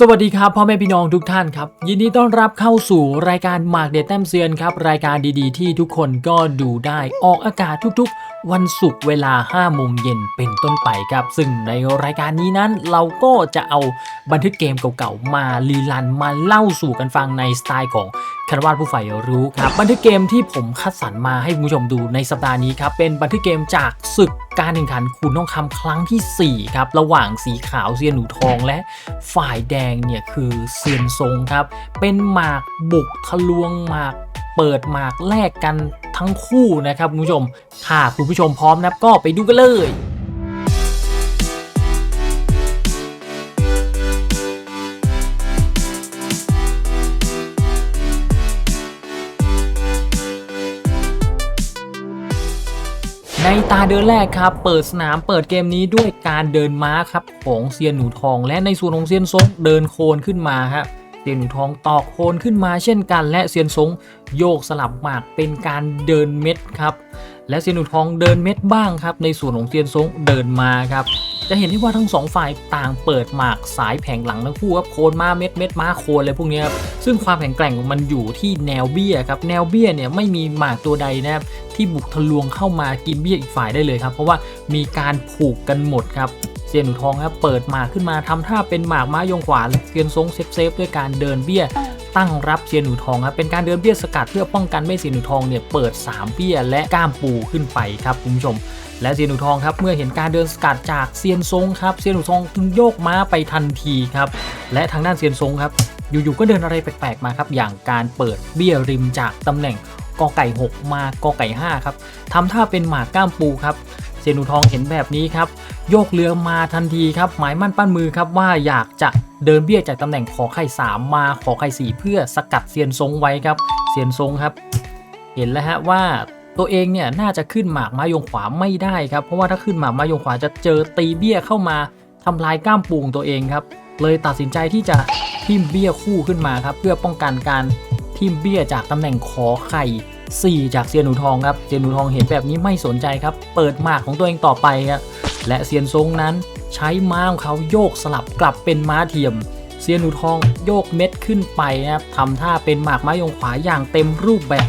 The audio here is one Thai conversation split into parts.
สวัสดีครับพ่อแม่พี่น้องทุกท่านครับ ยินดีต้อนรับเข้าสู่รายการหมากเด็ดแต้มเซียนครับ รายการดีๆ ที่ทุกคนก็ดูได้ออกอากาศทุกๆ วันศุกร์เวลา5โมงเย็นเป็นต้นไปครับ ซึ่งในรายการนี้นั้นเราก็จะเอาบันทึกเกมเก่าๆ มารีลันมาเล่าสู่กันฟังในสไตล์ของคารวาสผู้ใฝ่รู้ครับ บันทึกเกมที่ผมคัดสรรมาให้คุณผู้ชมดูในสัปดาห์นี้ครับ เป็นบันทึกเกมจากศึกการแข่งขันคุณทองคำครั้งทีสี่ 4 ครับ ระหว่างสีขาวเซียนหนูทองและฝ่ายแดงเนี่ยคือเซียนทรงครับ เป็นหมากบุกทะลวงหมาก เปิดหมากแลกกันทั้งคู่นะครับคุณผู้ชมถ้าคุณผู้ชมพร้อมนะครับก็ไปดูกันเลยในตาเดินแรกครับ เปิดสนามเปิดเกมนี้ด้วยการเดินม้าครับของเซียนหนูทอง และในส่วนของเซียนซงเดินโคนขึ้นมาครับ เซียนหนูทองตอกโคนขึ้นมาเช่นกัน และเซียนซงโยกสลับหมากเป็นการเดินเม็ดครับ และเซียนหนูทองเดินเม็ดบ้างครับ ในส่วนของเซียนซงเดินมาครับ จะเห็นได้ว่าทั้งสองฝ่ายต่างเปิดหมากสายแผงหลังทั้งคู่ครับโคนมาเม็ดเม็ดมาโคนอะไรพวกนี้ครับซึ่งความแข็งแกร่งมันอยู่ที่แนวเบี้ยครับแนวเบี้ยเนี่ยไม่มีหมากตัวใดนะครับที่บุกทะลวงเข้ามากินเบี้ยอีกฝ่ายได้เลยครับ เพราะว่ามีการผูกกันหมดครับ เซียนหนูทองครับเปิดหมากขึ้นมาทำท่าเป็นหมากม้ายงขวาและเซียนซงเซฟเซฟด้วยการเดินเบี้ยตั้งรับเซียนหนูทองครับเป็นการเดินเบี้ยสกัดเพื่อป้องกันไม่ให้เซียนหนูทองเนี่ยเปิด 3 เบี้ยและก้ามปูขึ้นไปครับคุณผู้ชม และเซียนหนูทองครับเมื่อเห็นการเดินสกัดจากเซียนซงครับเซียนหนูทองจึงโยกม้าไปทันทีครับและทางด้านเซียนซงครับอยู่ๆก็เดินอะไรแปลกๆมาครับอย่างการเปิดเบี้ยริมจากตำแหน่งกอไก่ 6 มากอไก่5ครับทำท่าเป็นหมากก้ามปูครับ ซนูทองเห็นแบบนี้ครับ โยกเรือมาทันทีครับ หมายมั่นปั้นมือครับว่าอยากจะเดินเบี้ยจากตำแหน่งขอไข่ 3 มาขอไข่ 4 เพื่อสกัดเซียนซงไว้ครับเซียนซงครับ เห็นแล้วฮะว่าตัวเองเนี่ยน่าจะขึ้นหมากม้ยงขวาไม่ได้ครับ เพราะว่าถ้าขึ้นหมากม้ยงขวาจะเจอตีเบี้ยเข้ามาทำลายก้ามปูงตัวเองครับ เลยตัดสินใจที่จะทิมเบี้ยคู่ขึ้นมาครับ เพื่อป้องกันการทิมเบี้ยจากตำแหน่งขอไข่ 4 จากเซียนหนูทองครับเซียนหนูทองเห็นแบบนี้ไม่สนใจครับ เปิดหมากของตัวเองต่อไปครับและเซียนซงนั้นใช้ม้าของเขาโยกสลับกลับเป็นม้าเทียม เซียนหนูทองโยกเม็ดขึ้นไปนะครับทำท่าเป็นหมากไม้ยงขวาอย่างเต็มรูปแบบ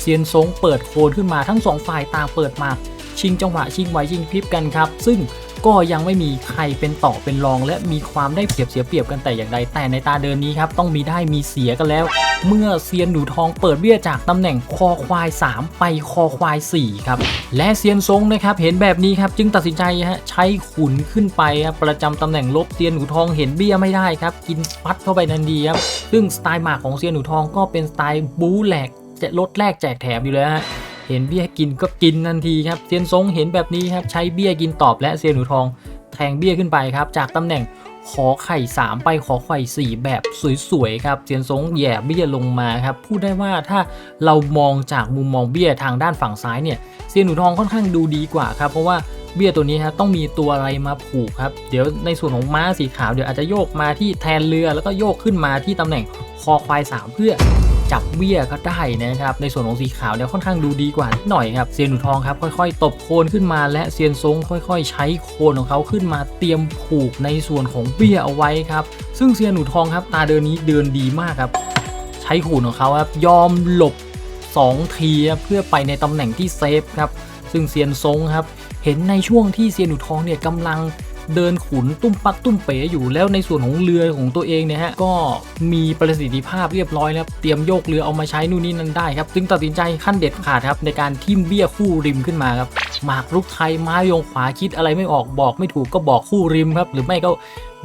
เซียนซงเปิดโคนขึ้นมาทั้งสองฝ่ายต่างเปิดหมากชิงจังหวะชิงไหวชิงพริบกันครับ ซึ่ง ก็ยังไม่มีใครเป็นต่อเป็นรอง และมีความได้เปรียบเสียเปรียบกันแต่อย่างใดแต่ในตาเดินนี้ครับต้องมีได้มีเสียกันแล้ว เมื่อเซียนหนูทองเปิดเบี้ยจากตำแหน่งคอควาย 3 ไปคอควาย 4 ครับ และเซียนซงนะครับเห็นแบบนี้ครับจึงตัดสินใจฮะใช้ขุนขึ้นไปครับประจำตำแหน่งลบเซียนหนูทองเห็นเบี้ยไม่ได้ครับกินฟัดเข้าไปทันทีครับซึ่งสไตล์หมากของเซียนหนูทองก็เป็นสไตล์บู๊แหลกจะลดแลกแจกแถมอยู่แล้วฮะ เห็นเบี้ยกินก็กินทันทีครับเซียนซงเห็นแบบนี้ครับใช้เบี้ยกินตอบและเซียนหนูทองแทงเบี้ยขึ้นไปครับ จากตำแหน่งขอไข่ 3 ไปขอไข่ 4 แบบสวยๆครับเซียนซงแย่เบี้ยลงมาครับพูดได้ว่าถ้าเรามองจากมุมมองเบี้ยทางด้านฝั่งซ้ายเนี่ยเซียนหนูทองค่อนข้างดูดีกว่าครับเพราะว่าเบี้ยตัวนี้ครับต้องมีตัวอะไรมาผูกครับเดี๋ยวในส่วนของม้าสีขาวเดี๋ยวอาจจะโยกมาที่แทนเรือแล้วก็โยกขึ้นมาที่ตำแหน่งคอควาย 3 เพื่อ จับเบี้ยก็ได้นะครับ ในส่วนของสีขาวเนี่ยค่อนข้างดูดีกว่านิดหน่อยครับเซียนหนูทองครับค่อยๆ ตบโคนขึ้นมาและเซียนซงค่อยๆ ใช้โคนของเขาขึ้นมาเตรียมผูกในส่วนของเบี้ยเอาไว้ครับ ซึ่งเซียนหนูทองครับตาเดินนี้เดินดีมากครับ ใช้ขูนของเขาครับยอมหลบ 2 ทีเพื่อไปในตำแหน่งที่เซฟครับซึ่งเซียนซงครับเห็นในช่วงที่เซียนหนูทองเนี่ยกำลัง เดินขุนตุ้มปักตุ้มเป๋อยู่แล้วในส่วนของเรือของตัวเองเนี่ยฮะก็มีประสิทธิภาพเรียบร้อยแล้วเตรียมโยกเรือเอามาใช้นู่นนี่นั่นได้ครับจึงตัดสินใจขั้นเด็ดขาดครับในการทิมเบี้ยคู่ริมขึ้นมาครับหมากรุกไทยไม้ยงขวาคิดอะไรไม่ออกบอกไม่ถูกก็บอกคู่ริมครับหรือไม่ก็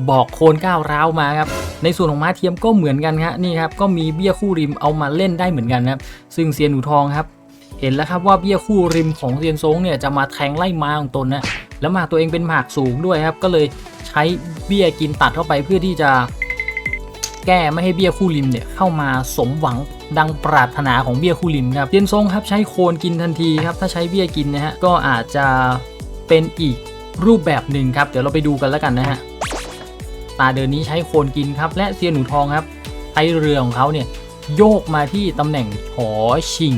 บอกโคนก้าวร้าวมาครับในส่วนของม้าเทียมก็เหมือนกันครับนี่ครับก็มีเบี้ยคู่ริมเอามาเล่นได้เหมือนกันนะครับซึ่งเซียนหนูทองครับเห็นแล้วครับว่าเบี้ยคู่ริมของเซียนซงเนี่ยจะมาแทงไล่ม้าของตนนะ แล้วหมากตัวเองเป็นหมากสูงด้วยครับ ก็เลยใช้เบี้ยกินตัดเข้าไปเพื่อที่จะแก้ไม่ให้เบี้ยคู่ริมเนี่ยเข้ามาสมหวังดังปรารถนาของเบี้ยคู่ริมครับเซียนซงครับใช้โคนกินทันทีครับถ้าใช้เบี้ยกินนะฮะก็อาจจะเป็นอีกรูปแบบหนึ่งครับ เดี๋ยวเราไปดูกันแล้วกันนะฮะตาเดินนี้ใช้โคนกินครับ และเซียนหนูทองครับใช้เรือของเขาเนี่ยโยกมาที่ตำแหน่งหอชิง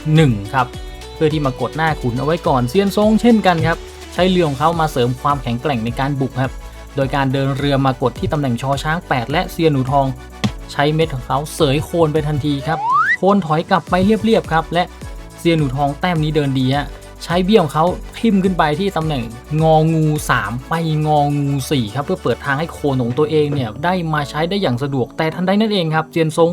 1ครับเพื่อที่มากดหน้าขุนเอาไว้ก่อนเซียนซงเช่นกันครับ ใช้เรือของเขามาเสริมความแข็งแกร่งในการบุกครับ โดยการเดินเรือมากดที่ตำแหน่งชอช้าง 8 และเซียนหนูทอง ใช้เม็ดของเขาเสยโคนไปทันทีครับ โคนถอยกลับไปเรียบๆครับ และเซียนหนูทองแต้มนี้เดินดีฮะใช้เบี้ยของเขาทิ่มขึ้นไปที่ตำแหน่งงองู 3 ไปงองู 4 ครับ เพื่อเปิดทางให้โคนของตัวเองเนี่ยได้มาใช้ได้อย่างสะดวกแต่ทันใดนั่นเองครับเจียนซง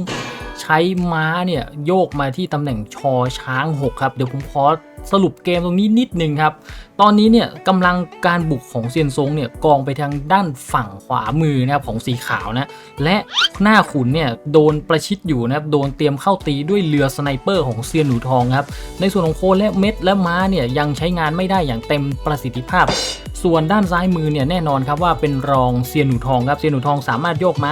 ใช้ม้าเนี่ยโยกมาที่ตำแหน่งชอช้าง 6 ครับ เดี๋ยวผมขอ สรุปเกมตรงนี้นิดนึงครับ ตอนนี้เนี่ยกำลังการบุกของเซียนซงเนี่ยกองไปทางด้านฝั่งขวามือนะครับของสีขาวนะ และหน้าขุนเนี่ยโดนประชิดอยู่นะครับโดนเตรียมเข้าตีด้วยเรือสไนเปอร์ของเซียนหนูทองครับ ในส่วนของโคและเม็ดและม้าเนี่ยยังใช้งานไม่ได้อย่างเต็มประสิทธิภาพ ส่วนด้านซ้ายมือเนี่ยแน่นอนครับว่าเป็นรองเซียนหนูทองครับเซียนหนูทองสามารถโยกม้า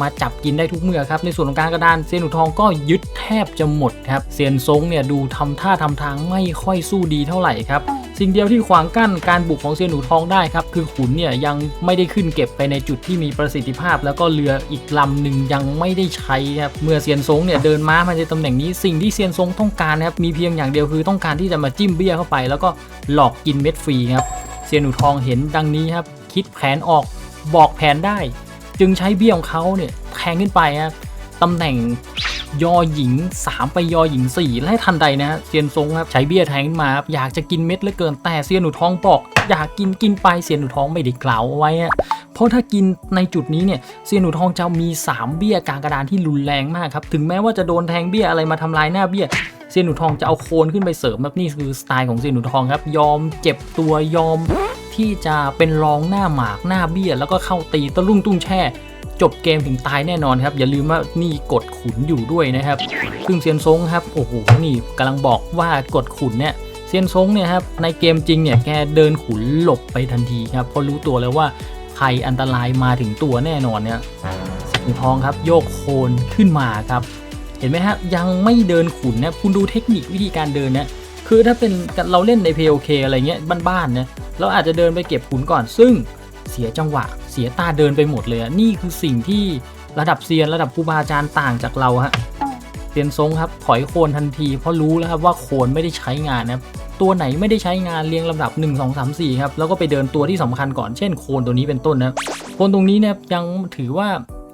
มาจับกินได้ทุกเมื่อครับ ในส่วนของการกระดานเซียนหนูทองก็ยึดแทบจะหมดครับเซียนซงเนี่ยดูทำท่าทำทางไม่ค่อยสู้ดีเท่าไหร่ครับสิ่งเดียวที่ขวางกั้นการบุกของเซียนหนูทองได้ครับคือขุนเนี่ยยังไม่ได้ขึ้นเก็บไปในจุดที่มีประสิทธิภาพ แล้วก็เรืออีกลำหนึ่งยังไม่ได้ใช้ครับเมื่อเซียนซงเนี่ยเดินม้ามาในตำแหน่งนี้สิ่งที่เซียนซงต้องการนะครับมีเพียงอย่างเดียวคือต้องการที่จะมาจิ้มเบี้ยเข้าไป แล้วก็หลอกกินเม็ดฟรีครับเซียนหนูทองเห็นดังนี้ครับคิดแผนออกบอกแผนได้ จึงใช้เบี้ยของเขาเนี่ยแทงขึ้นไปครับตำแหน่งยอหญิง 3 ไปยอหญิง 4 และทันใดนะฮะเซียนซงครับใช้เบี้ยแทงขึ้นมาครับอยากจะกินเม็ดเหลือเกินแต่เซียนหนูท้องบอก อยากกินกินไปเซียนหนูท้องไม่ได้กล่าวเอาไว้อะเพราะถ้ากินในจุดนี้เนี่ยเซียนหนูทองจะมี 3 เบี้ยกลางกระดานที่รุนแรงมากครับถึงแม้ว่าจะโดนแทงเบี้ยอะไรมาทำลายหน้าเบี้ย เซียนหนูทองจะเอาโคนขึ้นไปเสริมแบบนี่คือสไตล์ของเซียนหนูทองครับ ยอมเจ็บตัวยอมที่จะเป็นรองหน้าหมากหน้าเบี้ย แล้วก็เข้าตีตะลุ่งตุ้งแช่จบเกมถึงตายแน่นอนครับ อย่าลืมว่านี่กดขุนอยู่ด้วยนะครับ ซึ่งเซียนซงครับโอ้โหนี่กำลังบอกว่ากดขุนเนี่ยเซียนซงเนี่ยครับในเกมจริงเนี่ยแกเดินขุนหลบไปทันทีครับเพราะรู้ตัวแล้วว่าภัยอันตรายมาถึงตัวแน่นอนเนี่ยเซีทองครับโยกโคนขึ้นมาครับ เห็นไหมฮะ ยังไม่เดินขุนนะคุณดูเทคนิควิธีการเดินนะคือถ้าเป็นเราเล่นใน POK อะไรเงี้ยบ้านๆนะเราอาจจะเดินไปเก็บขุนก่อน ซึ่งเสียจังหวะ เสียตาเดินไปหมดเลยนี่คือสิ่งที่ระดับเซียนระดับครูบาอาจารย์ต่างจากเราฮะเซียนซงครับถอยโคนทันที เพราะรู้แล้วครับว่าโคนไม่ได้ใช้งานนะตัวไหนไม่ได้ใช้งานเรียงลำดับ 1 2 3 4ครับแล้วก็ไปเดินตัวที่สำคัญก่อนเช่นโคนตัวนี้เป็นต้นนะโคนตรงนี้เนี่ยยังถือว่า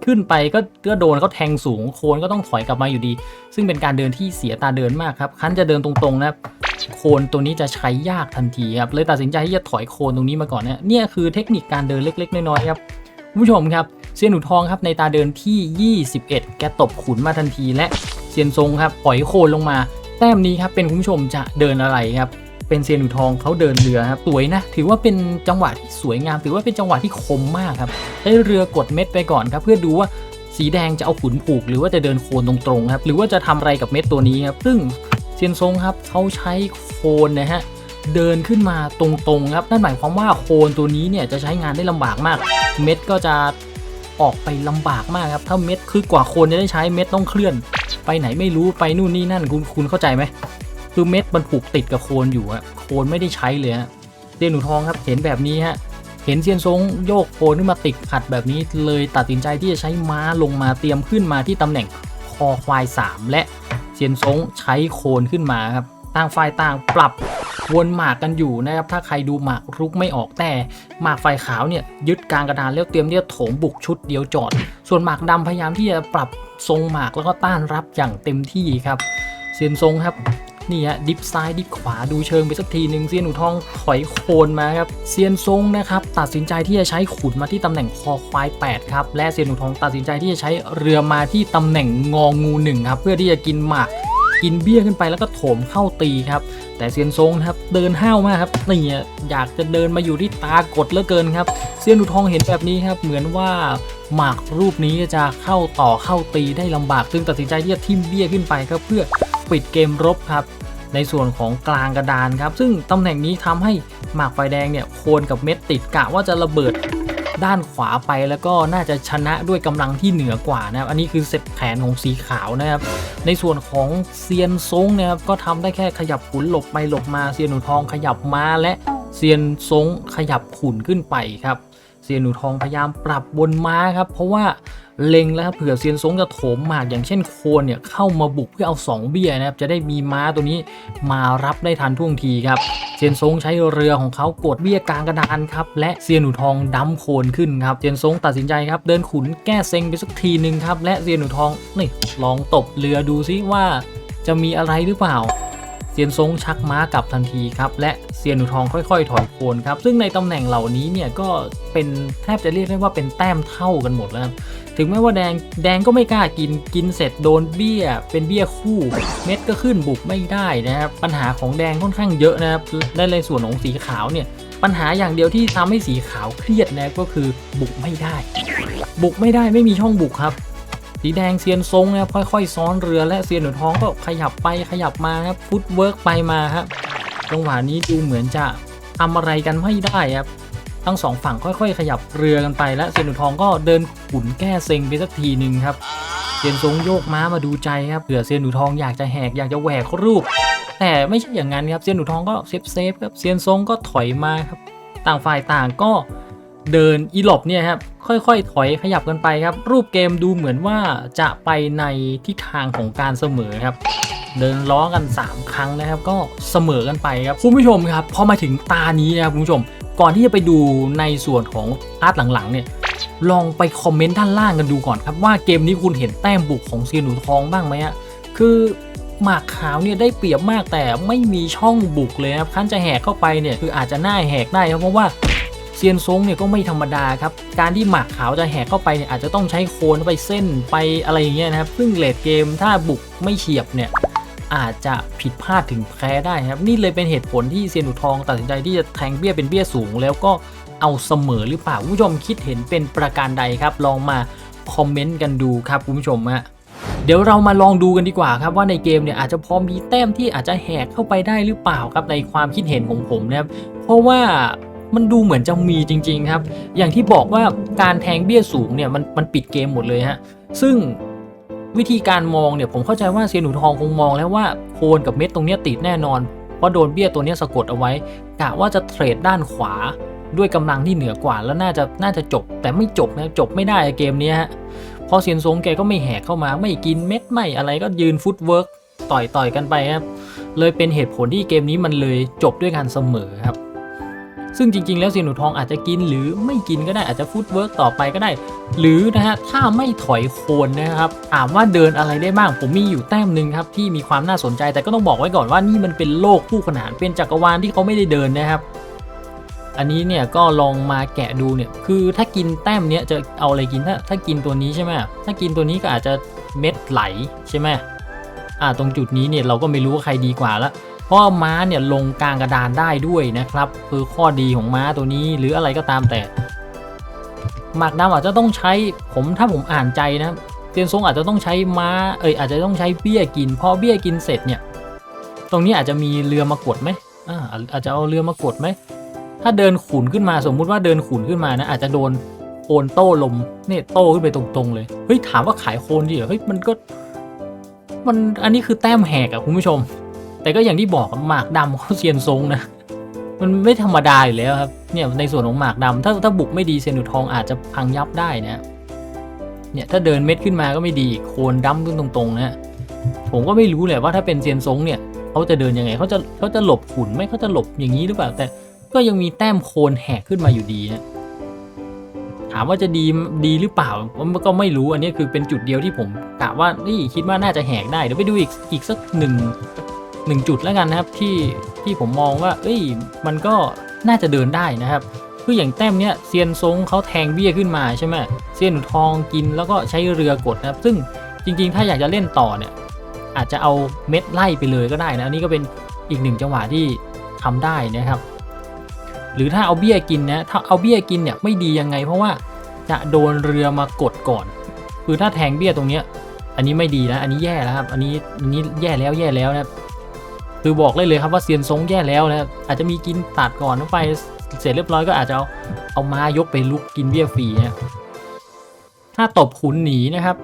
ขึ้นไปก็ก็โดนเขาแทงสูงโคนก็ต้องถอยกลับมาอยู่ดี ซึ่งเป็นการเดินที่เสียตาเดินมากครับคันจะเดินตรงๆนะครับโคนตัวนี้จะใช้ยากทันทีครับเลยตัดสินใจที่จะถอยโคนตรงนี้มาก่อนเนะเนี่ยคือเทคนิคการเดินเล็ก ๆ น้อยๆครับคุณผู้ชมครับเซียนหนูทองครับในตาเดินที่ 21 แกตบขุนมาทันทีและเซียนทรงครับปล่อยโคนลงมา แต้มนี้ครับเป็นคุณผู้ชมจะเดินอะไรครับ เป็นเซียนหนูทองเขาเดินเรือครับสวยนะ ถือว่าเป็นจังหวะที่สวยงาม ถือว่าเป็นจังหวะที่คมมากครับได้เรือกดเม็ดไปก่อนครับ เพื่อดูว่าสีแดงจะเอาขุนผูก หรือว่าจะเดินโคนตรงๆครับ หรือว่าจะทำอะไรกับเม็ดตัวนี้ครับ ซึ่งเซียนซงครับเขาใช้โคนนะฮะเดินขึ้นมาตรงๆครับ นั่นหมายความว่าโคนตัวนี้เนี่ยจะใช้งานได้ลำบากมาก เม็ดก็จะออกไปลำบากมากครับ ถ้าเม็ดคือกว่าโคนจะได้ใช้เม็ดต้องเคลื่อน ไปไหนไม่รู้ไปนู่นนี่นั่นคุณคุณเข้าใจไหม คือเม็ดมันผูกติดกับโคนอยู่อะโคนไม่ได้ใช้เลยฮะเซียนหนูทองครับเห็นแบบนี้ฮะเห็นเซียนซงโยกโคนขึ้นมาติดขัดแบบนี้เลยตัดสินใจที่จะใช้ม้าลงมาเตรียมขึ้นมาที่ตำแหน่งคอควาย 3 และเซียนซงใช้โคนขึ้นมาครับต่างฝ่ายต่างปรับวนหมากกันอยู่นะครับถ้าใครดูหมากรุกไม่ออกแต่หมากฝ่ายขาวเนี่ยยึดกลางกระดานแล้วเตรียมที่จะโถมบุกชุดเดียวจอด ส่วนหมากดำพยายามที่จะปรับทรงหมากแล้วก็ต้านรับอย่างเต็มที่ครับเซียนซงครับ นี่ฮะดิฟซ้ายดิฟขวาดูเชิงไปสักทีหนึ่งเซียนหนูทองถอยโคนมาครับเซียนซงนะครับตัดสินใจที่จะใช้ขุนมาที่ตำแหน่งคอควาย8ครับและเซียนหนูทองตัดสินใจที่จะใช้เรือมาที่ตำแหน่งงองูหนึ่งครับเพื่อที่จะกินหมากกินเบี้ยขึ้นไปแล้วก็โถมเข้าตีครับ แต่เซียนซงครับเดินห้าวมากครับนี่อยากจะเดินมาอยู่ที่ตากดเหลือเกินครับเซียนหนูทองเห็นแบบนี้ครับเหมือนว่าหมากรูปนี้จะเข้าต่อเข้าตีได้ลำบาก ซึ่งตัดสินใจที่จะทิ่มเบี้ยขึ้นไปครับเพื่อปิดเกมรบครับ ในส่วนของกลางกระดานครับ ซึ่งตำแหน่งนี้ทำให้หมากไฟแดงเนี่ยโคนกับเม็ดติดกะว่าจะระเบิดด้านขวาไปแล้วก็น่าจะชนะด้วยกำลังที่เหนือกว่านะครับ อันนี้คือเซตแผนของสีขาวนะครับ ในส่วนของเซียนซงเนี่ยครับก็ทำได้แค่ขยับขุนหลบไปหลบมาเซียนหนูทองขยับมาและเซียนซงขยับขุนขึ้นไปครับ เซียนหนูทองพยายามปรับบนม้าครับเพราะว่าเล็งแล้วครับเผื่อเซียนซงจะโถมหมากอย่างเช่นโคนเนี่ยเข้ามาบุกเพื่อเอา 2 เบี้ยนะครับจะได้มีม้าตัวนี้มารับได้ทันท่วงทีครับเซียนซงใช้เรือของเขากดเบี้ยกลางกระดานครับและเซียนหนูทองดั้มโคนขึ้นครับเซียนซงตัดสินใจครับเดินขุนแก้เซ็งไปสักทีหนึ่งครับและเซียนหนูทองนี่ลองตบเรือดูซิว่าจะมีอะไรหรือเปล่า เซียนซงชักม้ากลับทันทีครับ และเซียนหนูทองค่อยๆ ถอยโคนครับ ซึ่งในตำแหน่งเหล่านี้เนี่ยก็เป็นแทบจะเรียกได้ว่าเป็นแต้มเท่ากันหมดแล้ว ถึงแม้ว่าแดงแดงก็ไม่กล้ากินกินเสร็จโดนเบี้ย เป็นเบี้ยคู่ เม็ดก็ขึ้นบุกไม่ได้นะครับ ปัญหาของแดงค่อนข้างเยอะนะครับและในส่วนของสีขาวเนี่ยปัญหาอย่างเดียวที่ทำให้สีขาวเครียดนะก็คือบุกไม่ได้ บุกไม่ได้ไม่มีช่องบุกครับ สีแดงเซียนซงนะครับค่อยๆ ซ้อนเรือและเซียนหนูท้องก็ขยับไปขยับมาครับฟุตเวิร์กไปมาครับจังหวะนี้ดูเหมือนจะทำอะไรกันไม่ได้ครับทั้งสองฝั่งค่อยๆ ขยับเรือกันไปและเซียนหนูทองก็เดินขุนแก้เซ็งไปสักทีหนึ่งครับเซียนซงโยกม้ามาดูใจครับเผื่อเซียนหนูทองอยากจะแหกอยากจะแหวกรูป แต่ไม่ใช่อย่างนั้นครับเซียนหนูทองก็เซฟเซฟครับเซียนซงก็ถอยมาครับต่างฝ่ายต่างก็ เดินอีหลบเนี่ยครับค่อยๆ ถอยขยับกันไปครับ รูปเกมดูเหมือนว่าจะไปในทิศทางของการเสมอครับ เดินล้อกัน 3 ครั้งนะครับ ก็เสมอกันไปครับคุณผู้ชมครับพอมาถึงตานี้นะครับคุณผู้ชม ก่อนที่จะไปดูในส่วนของพาร์ทหลังๆ เนี่ยลองไปคอมเมนต์ด้านล่างกันดูก่อนครับว่าเกมนี้คุณเห็นแต้มบุกของเซียนหนูทองบ้างไหมฮะคือหมากขาวเนี่ยได้เปรียบมากแต่ไม่มีช่องบุกเลยครับคันจะแหกเข้าไปเนี่ยคืออาจจะหน้าแหกได้ครับเพราะว่า เซียนซงเนี่ยก็ไม่ธรรมดาครับ การที่หมากขาวจะแหกเข้าไปเนี่ยอาจจะต้องใช้โคนไปเส้นไปอะไรอย่างเงี้ยนะครับ ซึ่งเลดเกมถ้าบุกไม่เฉียบเนี่ยอาจจะผิดพลาดถึงแพ้ได้ครับ นี่เลยเป็นเหตุผลที่เซียนหนูทองตัดสินใจที่จะแทงเบี้ยเป็นเบี้ยสูง แล้วก็เอาเสมอหรือเปล่าคุณผู้ชมคิดเห็นเป็นประการใดครับ ลองมาคอมเมนต์กันดูครับคุณผู้ชมฮะเดี๋ยวเรามาลองดูกันดีกว่าครับว่าในเกมเนี่ยอาจจะพอมีแต้มที่อาจจะแหกเข้าไปได้หรือเปล่าครับในความคิดเห็นของผมนะครับเพราะว่า มันดูเหมือนจะมีจริง ๆ ครับ อย่างที่บอกว่าการแทงเบี้ยสูงเนี่ยมันมันปิดเกมหมดเลยฮะ ซึ่งวิธีการมองเนี่ยผมเข้าใจว่าเซียนหนูทองคงมองแล้วว่าโคนกับเม็ดตรงนี้ติดแน่นอน เพราะโดนเบี้ยตัวนี้สะกดเอาไว้กะว่าจะเทรดด้านขวาด้วยกำลังที่เหนือกว่าแล้วน่าจะน่าจะจบ แต่ไม่จบนะจบไม่ได้เกมนี้ฮะพอเซียนซงแกก็ไม่แหกเข้ามา ไม่กินเม็ดไม่อะไรก็ยืนฟุตเวิร์กต่อยต่อยกันไปครับเลยเป็นเหตุผลที่เกมนี้มันเลยจบด้วยการเสมอครับ ซึ่งจริง ๆ แล้วเซียนหนูทองอาจจะกินหรือไม่กินก็ได้อาจจะฟุตเวิร์กต่อไปก็ได้ หรือนะฮะถ้าไม่ถอยโคนนะครับถามว่าเดินอะไรได้บ้าง ผมมีอยู่แต้มหนึ่งครับที่มีความน่าสนใจแต่ก็ต้องบอกไว้ก่อนว่านี่มันเป็นโลกคู่ขนานเป็นจักรวาลที่เขาไม่ได้เดินนะครับอันนี้เนี่ยก็ลองมาแกะดูเนี่ยคือถ้ากินแต้มเนี้ยจะเอาอะไรกินถ้าถ้ากินตัวนี้ใช่ไหมถ้ากินตัวนี้ก็อาจจะเม็ดไหลใช่ไหมอ่าตรงจุดนี้เนี่ยเราก็ไม่รู้ว่าใครดีกว่าละ เพราะว่าม้าเนี่ยลงกลางกระดานได้ด้วยนะครับคือข้อดีของม้าตัวนี้หรืออะไรก็ตามแต่หมากดำอาจจะต้องใช้ผมถ้าผมอ่านใจนะเตียนซงอาจจะต้องใช้ม้าเอยอาจจะต้องใช้เบี้ยกินพอเบี้ยกินเสร็จเนี่ย ตรงนี้อาจจะมีเรือมากดไหมอ่าอาจจะเอาเรือมากดไหมถ้าเดินขุนขึ้นมาสมมุติว่าเดินขุนขึ้นมานะอาจจะโดนโคนโต้ลมเนี่ยโต้ขึ้นไปตรงๆเลยเฮ้ยถามว่าขายโคนดีเหรอเฮ้ยมันก็ มันอันนี้คือแต้มแหกอะคุณผู้ชม แต่ก็อย่างที่บอกหมากดำเขาเซียนทรงนะ มันไม่ธรรมดาอยู่แล้วครับ เนี่ยในส่วนของหมากดำถ้าถ้าบุกไม่ดีเซียนหนูทองอาจจะพังยับได้นะ เนี่ยถ้าเดินเม็ดขึ้นมาก็ไม่ดีโคนดำขึ้นตรงๆนะ ผมก็ไม่รู้แหละว่าถ้าเป็นเซียนทรงเนี่ยเขาจะเดินยังไงเขาจะเขาจะหลบขุนไหมเขาจะหลบอย่างนี้หรือเปล่า แต่ก็ยังมีแต้มโคนแหกขึ้นมาอยู่ดีนะถามว่าจะดีดีหรือเปล่ามันก็ไม่รู้อันนี้คือเป็นจุดเดียวที่ผมกะว่านี่คิดว่าน่าจะแหกได้เดี๋ยวไปดูอีกอีกสักหนึ่ง หนึ่งจุดแล้วกันนะครับที่ที่ผมมองว่า เอ้ย มันก็น่าจะเดินได้นะครับคืออย่างแต้มเนี้ยเซียนซงเขาแทงเบี้ยขึ้นมาใช่ไหมเซียนหนูทองกินแล้วก็ใช้เรือกดนะครับ ซึ่งจริงๆ ถ้าอยากจะเล่นต่อเนี่ยอาจจะเอาเม็ดไล่ไปเลยก็ได้นะอันนี้ก็เป็นอีกหนึ่งจังหวะที่ทำได้นะครับ หรือถ้าเอาเบี้ยกินนะถ้าเอาเบี้ยกินเนี่ยไม่ดียังไง เพราะว่าจะโดนเรือมากดก่อน คือถ้าแทงเบี้ยตรงเนี้ยอันนี้ไม่ดีนะอันนี้แย่แล้วครับ อันนี้อันนี้แย่แล้วแย่แล้วนะครับ คือบอกเลยเลยครับว่าเซียนซงแย่แล้วนะอาจจะมีกินตัดก่อนเข้าไปเสร็จเรียบร้อยก็อาจจะเอาเอาม้ายกไปลุกกินเบี้ยฟรีนะถ้าตบขุนหนีนะครับ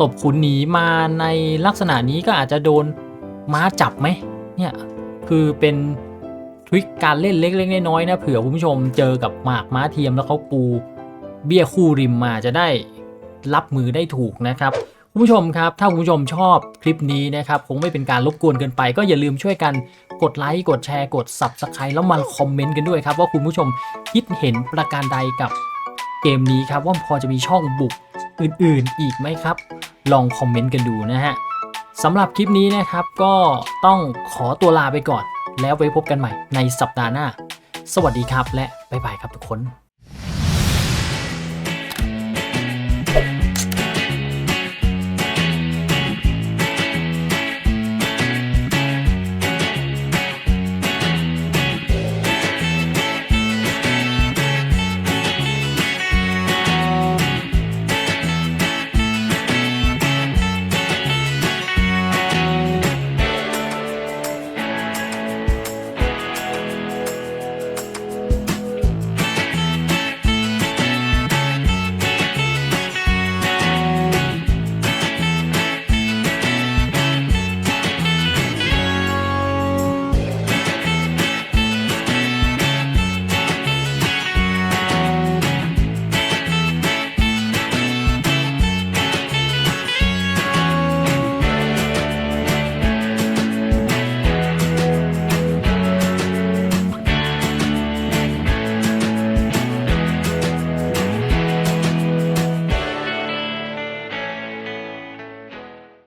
ตบขุนหนีมาในลักษณะนี้ก็อาจจะโดนม้าจับไหมเนี่ยคือเป็นทริคการเล่นเล็กๆน้อยๆนะเผื่อคุณผู้ชมเจอกับหมากม้าเทียมแล้วเขาปูเบี้ยคู่ริมมาจะได้รับมือได้ถูกนะครับ คุณผู้ชมครับ ถ้าคุณผู้ชมชอบคลิปนี้นะครับ คงไม่เป็นการรบกวนเกินไป ก็อย่าลืมช่วยกันกดไลค์ กดแชร์ กด Subscribe แล้วมาคอมเมนต์กันด้วยครับ ว่าคุณผู้ชมคิดเห็นประการใดกับเกมนี้ครับ ว่าพอจะมีช่องบุกอื่นๆ อีกไหมครับ ลองคอมเมนต์กันดูนะฮะสำหรับคลิปนี้นะครับก็ต้องขอตัวลาไปก่อน แล้วไว้พบกันใหม่ในสัปดาห์หน้า สวัสดีครับและบ๊ายบายครับทุกคน